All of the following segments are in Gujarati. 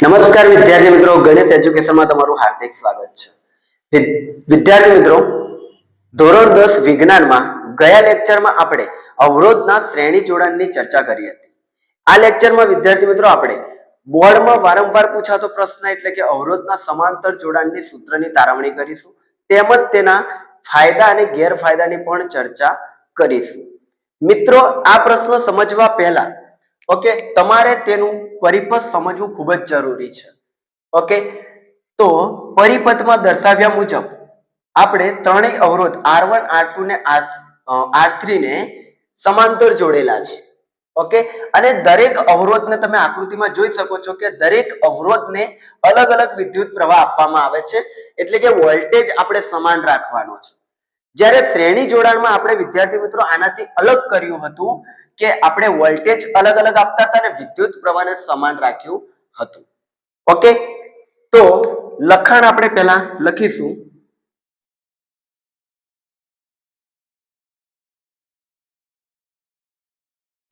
નમસ્કાર વિદ્યાર્થી મિત્રો, ગણેશ એજ્યુકેશનમાં તમારું હાર્દિક સ્વાગત છે. વિદ્યાર્થી મિત્રો, ધોરણ દસ વિજ્ઞાનમાં ગયા લેક્ચરમાં આપણે અવરોધના શ્રેણી જોડાણની ચર્ચા કરી હતી. આ લેક્ચરમાં વિદ્યાર્થી મિત્રો આપણે બોર્ડમાં વારંવાર પૂછાતો પ્રશ્ન એટલે કે અવરોધના સમાંતર જોડાણની સૂત્રની તારવણી કરીશું. તેમજ તેના ફાયદા અને ગેરફાયદાની પણ ચર્ચા કરીશું. મિત્રો, આ પ્રશ્ન સમજવા પહેલા ઓકે, તમારે તેનું પરિપથ સમજવું ખૂબ જ જરૂરી છે. ઓકે, તો પરિપથમાં દર્શાવ્યા મુજબ આપણે ત્રણેય અવરોધ આર વન આર ટુ ને આર થ્રી ને સમાંતર જોડેલા છે. ઓકે, અને દરેક અવરોધને તમે આકૃતિમાં જોઈ શકો છો કે દરેક અવરોધને અલગ અલગ વિદ્યુત પ્રવાહ આપવામાં આવે છે, એટલે કે વોલ્ટેજ આપણે સમાન રાખવાનો છે. જ્યારે શ્રેણી જોડાણમાં આપણે વિદ્યાર્થી મિત્રો આનાથી અલગ કર્યું હતું કે આપણે વોલ્ટેજ અલગ અલગ આપતા હતા અને વિદ્યુત પ્રવાહને સમાન રાખ્યું હતું. ઓકે? તો લખાણ આપણે પહેલા લખીશું.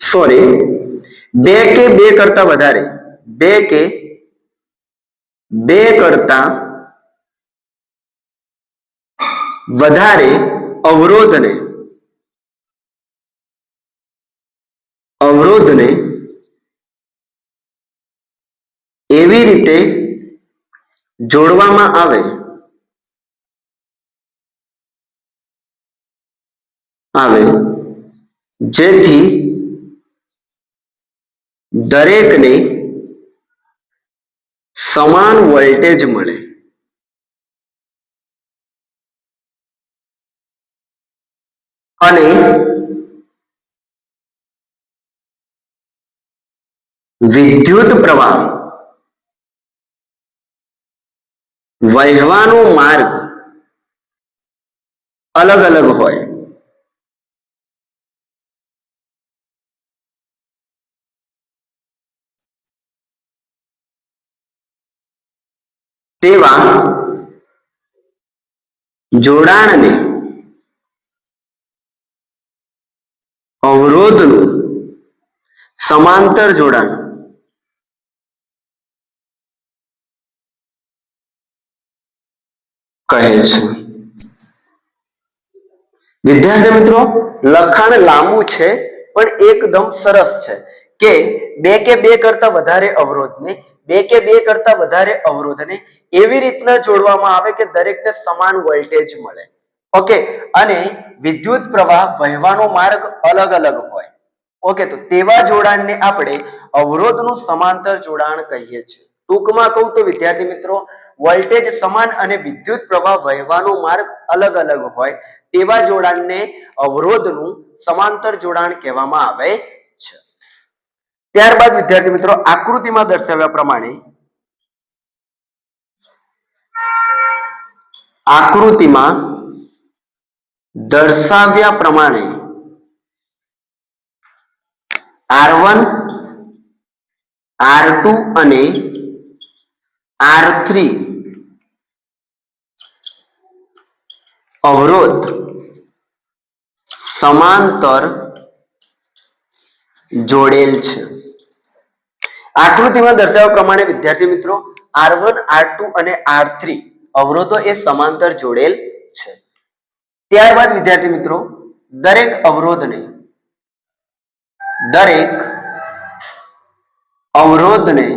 સોરી બે કે બે કરતા વધારે. બે કે બે કરતા વધારે અવરોધને અવરોધને એવી રીતે જોડવામાં આવે આવે જેથી દરેકને સમાન વોલ્ટેજ મળે. અને વિદ્યુત પ્રવાહ. વહેવાનો માર્ગ અલગ અલગ હોય. તેવા જોડાણને અવરોધનું સમાંતર જોડાણ. કહે છે. વિદ્યાર્થી મિત્રો, લખાણ લાંબુ છે, પણ એકદમ સરસ છે. કે બે કે બે કરતા વધારે અવરોધને, બે કે બે કરતા વધારે અવરોધને એવી રીતના જોડવામાં આવે કે દરેકને સમાન વોલ્ટેજ મળે. ઓકે, અને વિદ્યુત પ્રવાહ વહેવાનો માર્ગ અલગ અલગ હોય. ઓકે, તો તેવા જોડાણને આપણે અવરોધનું સમાંતર જોડાણ કહીએ છીએ. ટૂંકમાં કહું તો વિદ્યાર્થી મિત્રો, વોલ્ટેજ સમાન અને વિદ્યુત પ્રવાહ વહેવાનો માર્ગ અલગ અલગ હોય તેવા જોડાણને અવરોધનું સમાંતર જોડાણ કહેવામાં આવે છે. ત્યારબાદ વિદ્યાર્થી મિત્રો, આકૃતિમાં દર્શાવ્યા પ્રમાણે આકૃતિમાં દર્શાવ્યા પ્રમાણે આર વન, આર ટુ અને આર થ્રી અવરોધ. સમાંતર જોડેલ છે. આકૃતિમાં દર્શાવ્યા પ્રમાણે, વિદ્યાર્થી મિત્રો આર વન આર ટુ અને આર થ્રી અવરોધો એ સમાંતર જોડેલ છે. ત્યારબાદ, વિદ્યાર્થી મિત્રો, દરેક અવરોધને દરેક અવરોધને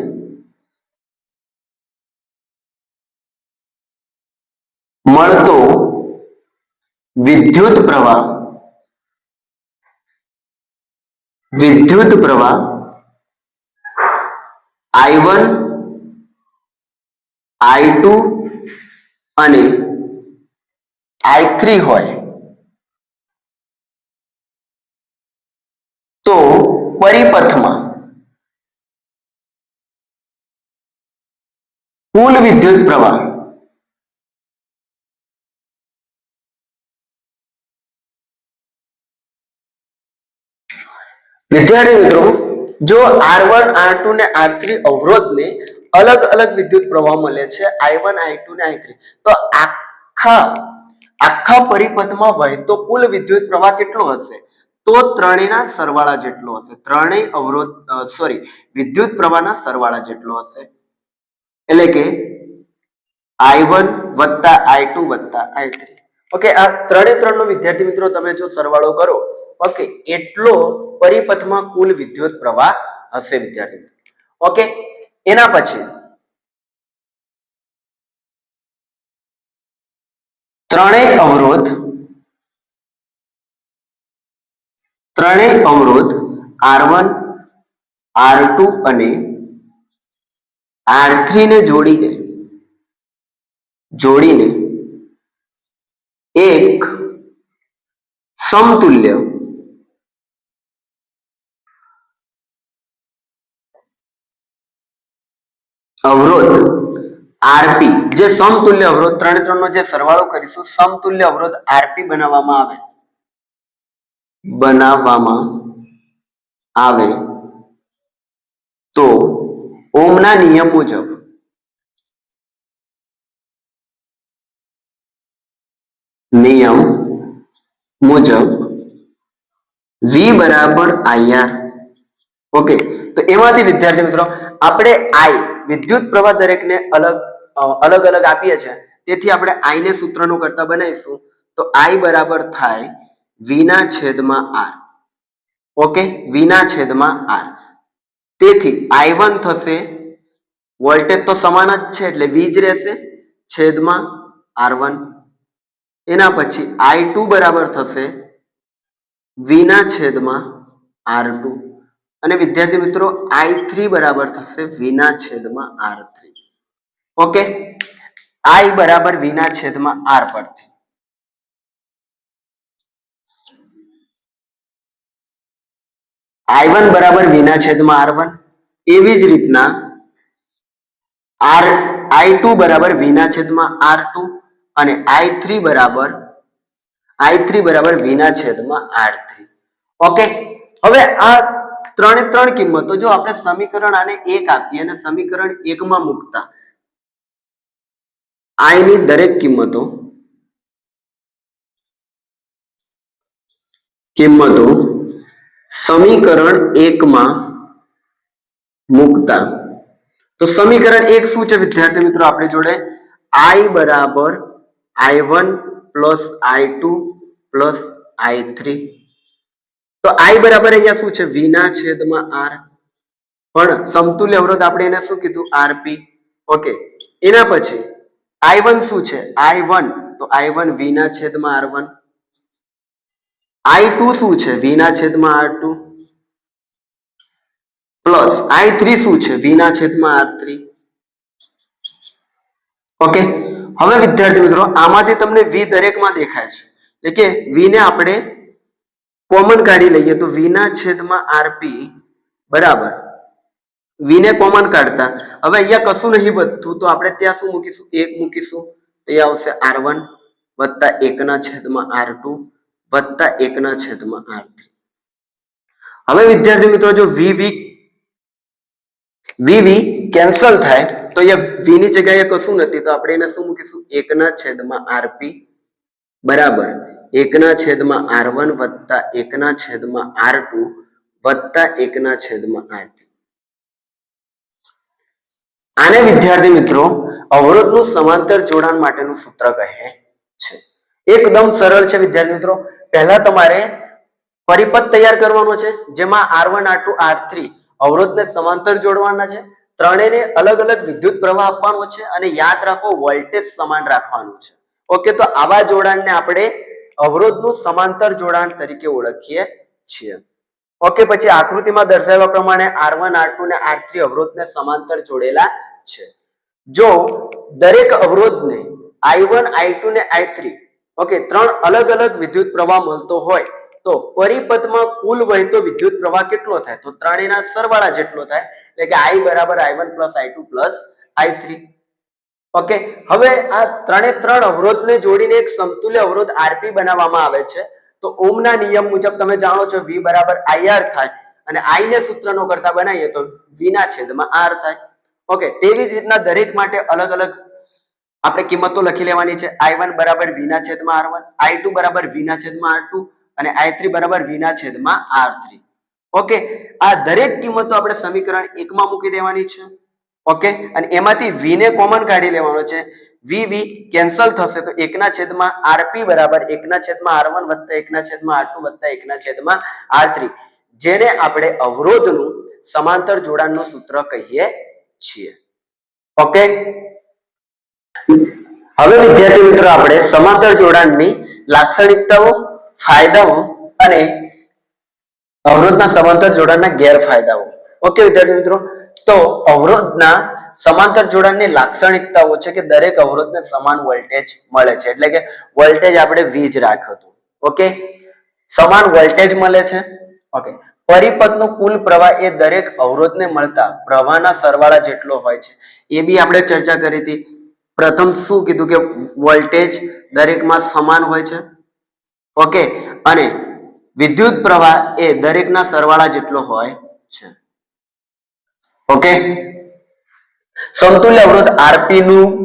મળતો વિદ્યુત પ્રવાહ વિદ્યુત પ્રવાહ આઈ વન, આઈ ટુ અને આઈ થ્રી હોય. તો પરિપથમાં કુલ વિદ્યુત પ્રવાહ વિદ્યાર્થી મિત્રો, જો આર વન આર ટુ ને આર થ્રી અવરોધને અલગ અલગ વિદ્યુત પ્રવાહ મળે છે આઈ વન આઈ ટુ ને આઈ થ્રી તો આખા આખા પરિપથમાં વહેતો કુલ વિદ્યુત પ્રવાહ કેટલો હશે? તો ત્રણેયના સરવાળા જેટલો હશે. ત્રણેય અવરોધ સોરી વિદ્યુત પ્રવાહના સરવાળા જેટલો હશે. એટલે કે આઈ વન વત્તા આઈ ટુ વત્તા આઈ થ્રી ઓકે આ ત્રણે ત્રણ નો વિદ્યાર્થી મિત્રો, તમે જો સરવાળો કરો ઓકે એટલો પરિપથમાં કુલ વિદ્યુત પ્રવાહ હશે, વિદ્યાર્થી. ઓકે એના પછી ત્રણેય અવરોધ ત્રણેય અવરોધ આર વન આર ટુ અને આર થ્રી ને જોડીને જોડીને એક સમતુલ્ય અવરોધ, આરપી, જે સમતુલ્ય અવરોધ, ત્રણે ત્રણ નો જે સરવાળો કરીશું, સમતુલ્ય અવરોધ આરપી બનાવવામાં આવે. બનાવવામાં આવે તો ઓમના નિયમ મુજબ નિયમ મુજબ વી બરાબર આઈઆર ઓકે, તો એમાંથી વિદ્યાર્થી મિત્રો, આપણે આઈ વિદ્યુત પ્રવાહ દરેકને અલગ અલગ અલગ આપીએ છીએ તેથી આપણે આઈ ને સૂત્રનું કરતા બનાવીશું. તો આઈ બરાબર થાય વિના છેદમાં આર ઓકે વિના છેદમાં આર તેથી આઈ વન થશે. વોલ્ટેજ તો સમાન જ છે, એટલે વી જ રહેશે. છેદમાં આર વન એના પછી આઈ ટુ બરાબર થશે. વિના છેદમાં આર ટુ અને વિદ્યાર્થી મિત્રો, આઈ થ્રી બરાબર થશે વિના છેદમાં આર થ્રી. ઓકે? આઈ બરાબર વિના છેદમાં આર પરથી. આઈ વન બરાબર વિના છેદમાં આર વન. એવી જ રીતના આર, આઈ ટુ બરાબર વિના છેદમાં આર ટુ અને આઈ થ્રી બરાબર, આઈ થ્રી બરાબર વિના છેદમાં આર થ્રી. ઓકે? હવે આ ત્રણે ત્રણ કિંમતો જો આપણે સમીકરણ આને એક આપીએ અને સમીકરણ એકમાં મૂકતા. આઈની દરેક કિંમતો. કિંમતો સમીકરણ એકમાં મૂકતા. તો સમીકરણ એક શું છે વિદ્યાર્થી મિત્રો આપણી જોડે? આઈ બરાબર I one plus I two plus I three. તો આઈ બરાબર અહીંયા શું છે? વીના છેદમાં આર. પણ સમતુલ્ય અવરોધ આપણે એને શું કીધું? આરપી. ઓકે. એના પછી આઈ વન શું છે? I one. તો આઈ વન વીના છેદમાં આર વન. આઈ ટુ શું છે? વીના છેદમાં R two. Plus I three શું છે? વીના છેદમાં આર થ્રી. ઓકે. હવે વિદ્યાર્થી મિત્રો, આમાંથી તમને વી દરેકમાં દેખાય છે. એટલે કે વીને આપણે કોમન કાઢી લઈએ તો વી ના છેદમાં આરપી બરાબર. વી ને કોમન કાઢતા. હવે અહીંયા કશું નહીં વધતું તો આપણે ત્યાં શું મૂકીશું? એક મૂકીશું. તો એ આવશે આર વન વત્તા એકના છેદમાં આર ટુ વત્તા એકના છેદમાં આર થ્રી હવે વિદ્યાર્થી મિત્રો જો વી વી વી વી કેન્સલ થાય તો અહીંયા વી ની જગ્યાએ કશું નથી તો આપણે એને શું મૂકીશું? એકના છેદમાં આરપી બરાબર. એકના છેદમાં આર વન વત્તા એકના છેદમાં આર ટુ વત્તા એકના છેદમાં આર થ્રી આને વિદ્યાર્થી મિત્રો અવરોધનું સમાંતર જોડાણ માટેનું સૂત્ર કહે છે. એકદમ સરળ છે વિદ્યાર્થી મિત્રો. પહેલા તમારે પરિપથ તૈયાર કરવાનો છે, જેમાં R one, R two, R three અવરોધને સમાંતર જોડવાના છે. ત્રણેયને અલગ અલગ વિદ્યુત પ્રવાહ આપવાનો છે અને યાદ રાખો વોલ્ટેજ સમાન રાખવાનું છે. ઓકે, તો આવા જોડાણને આપણે અવરોધનું સમાંતર જોડાણ તરીકે ઓળખીએ છીએ. ઓકે પછી આકૃતિમાં દર્શાવ્યા પ્રમાણે આર વન આર ટુ ને આર થ્રી અવરોધને સમાંતર જોડેલા છે. જો દરેક અવરોધને આઈ વન આઈ ટુ ને આઈ થ્રી ઓકે ત્રણ અલગ અલગ વિદ્યુત પ્રવાહ મળતો હોય, તો પરિપથમાં કુલ વહેતો વિદ્યુત પ્રવાહ કેટલો થાય? તો ત્રણેયના સરવાળા જેટલો થાય, એટલે કે આઈ બરાબર I one plus I two plus I three okay હવે આ ત્રણે ત્રણ અવરોધને જોડીને એક સમતુલ્ય અવરોધ આરપી બનાવવામાં આવે છે. તો ઓમના નિયમ મુજબ તમે જાણો છો વી બરાબર આઈઆર થાય અને આઈ ને સૂત્રનો કરતા બનાવીએ તો વી છેદમાં આર થાય. ઓકે તેવી જ રીતના દરેક માટે અલગ અલગ આપણે કિંમતો લખી લેવાની છે. આઈ વન બરાબર વી છેદમાં આર વન આઈ ટુ બરાબર વી છેદમાં આર ટુ અને આઈ થ્રી બરાબર વી છેદમાં આર થ્રી ઓકે આ દરેક કિંમતો આપણે સમીકરણ એકમાં મૂકી દેવાની છે. ઓકે અને એમાંથી v ને કોમન કાઢી લેવાનો છે. વી વી કેન્સલ થશે તો એકના છેદમાં આરપી બરાબર એકના છેદમાં આર વન વત્તા એકના છેદમાં આર ટુ વત્તા એકના છેદમાં આર જેને આપણે અવરોધનું સમાંતર જોડાણનું સૂત્ર કહીએ છીએ. ઓકે હવે વિદ્યાર્થી મિત્રો આપણે સમાંતર જોડાણની લાક્ષણિકતાઓ, ફાયદાઓ અને અવરોધના સમાંતર જોડાણના ગેરફાયદાઓ. ઓકે વિદ્યાર્થી મિત્રો? તો અવરોધના સમાંતર જોડાણની લાક્ષણિકતાઓ છે કે દરેક અવરોધને સમાન વોલ્ટેજ મળે છે. એટલે કે વોલ્ટેજ આપણે વીજ રાખ્યું હતું. ઓકે? સમાન વોલ્ટેજ મળે છે. ઓકે. પરિપથનો કુલ પ્રવાહ એ દરેક અવરોધને મળતા પ્રવાહના સરવાળા જેટલો હોય છે. એ બી આપણે ચર્ચા કરી હતી. પ્રથમ શું કીધું કે વોલ્ટેજ દરેકમાં સમાન હોય છે? ઓકે. અને વિદ્યુત પ્રવાહ એ દરેકના સરવાળા જેટલો હોય છે. ઓકે સમતુલ્ય અવરોધ આરપી નું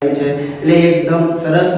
છે. એટલે એકદમ સરસ